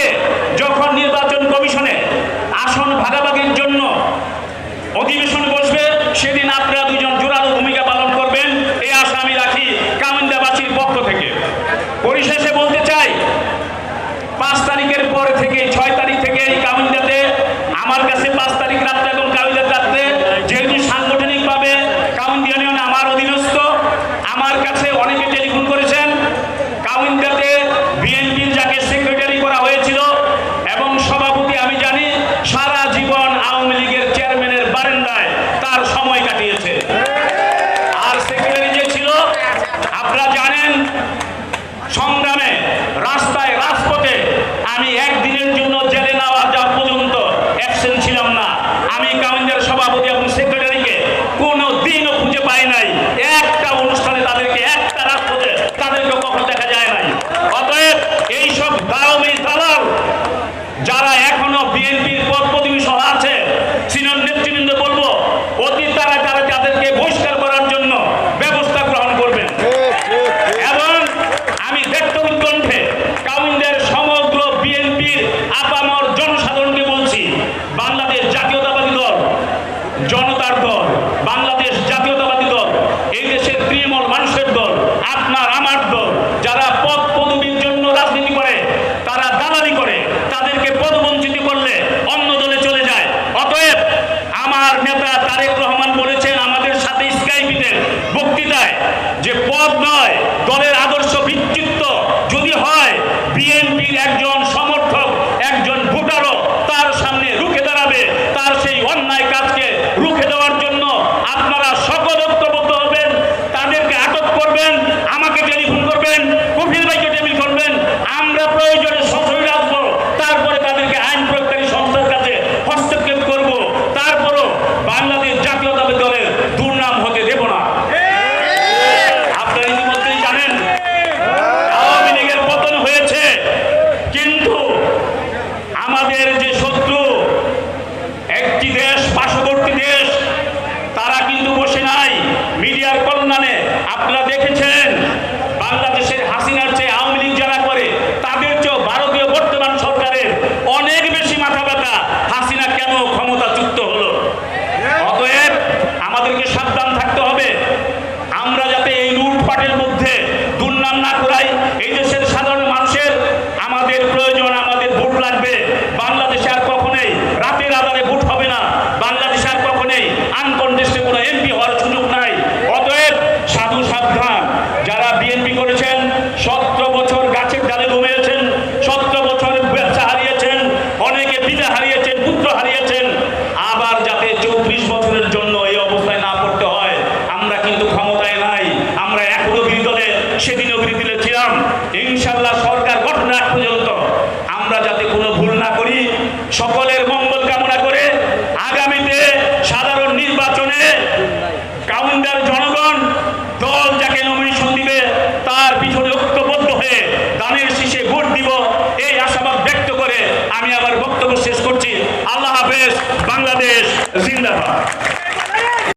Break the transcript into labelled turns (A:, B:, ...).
A: আগে যখন নির্বাচন কমিশনে আসন ভাগাভাগির জন্য অধিবেশন বসবে, সেদিন আপনারা দুজন জোরালো ভূমিকা পালন করবেন। এই আশা আমি রাখি কামিন্দাবাসীর পক্ষ থেকে। পরিশেষে বলতে চাই, পাঁচ তারিখের পরে থেকে ছয় তারিখ ছিলাম না। আমি কাউন্সিলের সভাপতি এবং সেক্রেটারিকে কোনো দিনও খুঁজে পাই নাই। একটা অনুষ্ঠানে তাদেরকে, একটা রাষ্ট্রতে তাদেরকে কখনো দেখা যায় নাই। অতএব এইসব দাওমি দালাল, যারা এখনও বিএনপির পদ প্রতিনিধি সহ আছে, সিনিয়র নেতৃবৃন্দ বলব অতীত তারা যারা যাদেরকে বহিষ্কার করার জন্য ব্যবস্থা গ্রহণ করবেন এবং আমি ব্যক্ত উৎকণ্ঠে কাউন্দের সমগ্র বিএনপির আপামর জনসাধারণকে বলছি বাংলাদেশ জাতীয়তাবাদী দল জনতার দল বাংলাদেশ জাতীয়তাবাদী দল এই দেশের তৃণমূল মানুষের দল আপনার আমাদের যে বিএনপি করেছেন, সতেরো বছর গাছের ডালে ঘুমিয়েছেন, সতেরো বছর ব্যবসা হারিয়েছেন, অনেকে পিতা হারিয়েছেন, পুত্র হারিয়েছেন। আবার যাতে চৌত্রিশ বছরের জন্য এই অবস্থায় না পড়তে হয়, আমরা কিন্তু ক্ষমতায় নাই, আমরা এখনও বিরোধী দলে সেদিনও বিরোধী দলে ছিলাম ইনশাল্লাহ সরকার গঠনের আগ পর্যন্ত আমরা যাতে কোনো ভুল না করি দানের শীষে ভোট দিব। এই আশাবাদ ব্যক্ত করে আমি আবার বক্তব্য শেষ করছি। আল্লাহ হাফেজ, বাংলাদেশ, জিন্দাবাদ।